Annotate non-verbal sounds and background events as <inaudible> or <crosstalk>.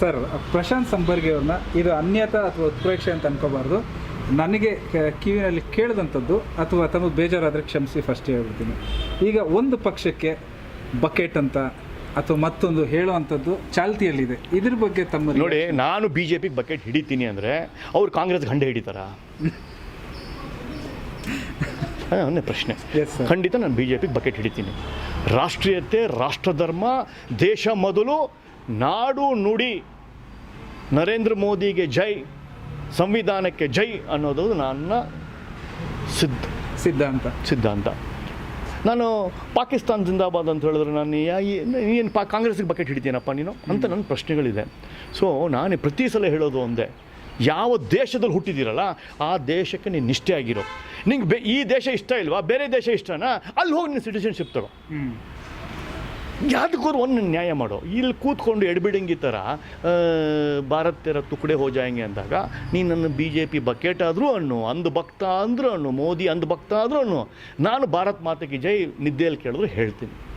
Sir Prashant Sambargi ಅವ್ರನ್ನ ಇದು ಅನ್ಯತ ಅಥವಾ ಉತ್ಪ್ರೇಕ್ಷೆ ಅಂತ ಅನ್ಕೋಬಾರ್ದು. ನನಗೆ ಕಿವಿನಲ್ಲಿ ಕೇಳಿದಂಥದ್ದು ಅಥವಾ ತಮಗೆ ಬೇಜಾರಾದರೆ ಕ್ಷಮಿಸಿ ಫಸ್ಟ್ ಹೇಳ್ಬಿಡ್ತೀನಿ. ಈಗ ಒಂದು ಪಕ್ಷಕ್ಕೆ ಬಕೆಟ್ ಅಂತ ಅಥವಾ ಮತ್ತೊಂದು ಹೇಳುವಂಥದ್ದು ಚಾಲ್ತಿಯಲ್ಲಿದೆ. ಇದ್ರ ಬಗ್ಗೆ ತಮ್ಮ ನೋಡಿ ನಾನು ಬಿ ಜೆ ಪಿಗೆ ಬಕೆಟ್ ಹಿಡಿತೀನಿ ಅಂದರೆ ಅವ್ರು ಕಾಂಗ್ರೆಸ್ ಗಂಡ ಹಿಡಿತಾರಾ? <laughs> ಅನ್ನೇ ಪ್ರಶ್ನೆ. ಖಂಡಿತ ನಾನು ಬಿ ಜೆ ಪಿಗೆ ಬಕೆಟ್ ಹಿಡಿತೀನಿ. ರಾಷ್ಟ್ರೀಯತೆ ರಾಷ್ಟ್ರಧರ್ಮ ದೇಶ ಮೊದಲು ನಾಡು ನುಡಿ ನರೇಂದ್ರ ಮೋದಿಗೆ ಜೈ ಸಂವಿಧಾನಕ್ಕೆ ಜೈ ಅನ್ನೋದು ನನ್ನ ಸಿದ್ಧ. ಸಿದ್ಧಾಂತ. ಸಿದ್ಧಾಂತ. ನಾನು ಪಾಕಿಸ್ತಾನ ಜಿಂದಾಬಾದ್ ಅಂತ ಹೇಳಿದ್ರೆ ನಾನು ಏನು ಪಾ ಕಾಂಗ್ರೆಸ್ಗೆ ಬಕೆಟ್ ಹಿಡಿತೀನಪ್ಪ ನೀನು? ಅಂತ ನನ್ನ ಪ್ರಶ್ನೆಗಳಿದೆ. ಸೊ ನಾನು ಪ್ರತಿ ಸಲ ಹೇಳೋದು ಒಂದೇ. ಯಾವ ದೇಶದಲ್ಲಿ ಹುಟ್ಟಿದ್ದೀರಲ್ಲ ಆ ದೇಶಕ್ಕೆ ನೀನು ನಿಷ್ಠೆ ಆಗಿರೋ ನಿಂಗೆ ಬೆ ಈ ದೇಶ ಇಷ್ಟ ಇಲ್ವಾ? ಬೇರೆ ದೇಶ ಇಷ್ಟನಾ? ಅಲ್ಲಿ ಹೋಗಿ ನೀನು ಸಿಟಿಸನ್ಶಿಪ್ ತಗೋ. ಹ್ಮ್. ಯಾವ್ದಕ್ಕೂ ಒಂದು ನ್ಯಾಯ ಮಾಡೋ. ಇಲ್ಲಿ ಕೂತ್ಕೊಂಡು ಎಡ್ಬಿಡಂಗಿ ಥರ ಭಾರತೀಯರ ತುಕಡೆ ಹೋಜಾಯಂಗೆ ಅಂದಾಗ ನೀನು ನನ್ನ ಬಿ ಜೆ ಪಿ ಬಕೆಟ್ ಆದರೂ ಅನ್ನು ಅಂದು ಭಕ್ತ ಅಂದರೂ ಅನ್ನು ಮೋದಿ ಅಂದು ಭಕ್ತ ಆದರೂ ಅನ್ನು ನಾನು ಭಾರತ್ ಮಾತೆಗೆ ಜೈ ನಿದ್ದೆಯಲ್ಲಿ ಕೇಳಿದ್ರು ಹೇಳ್ತೀನಿ.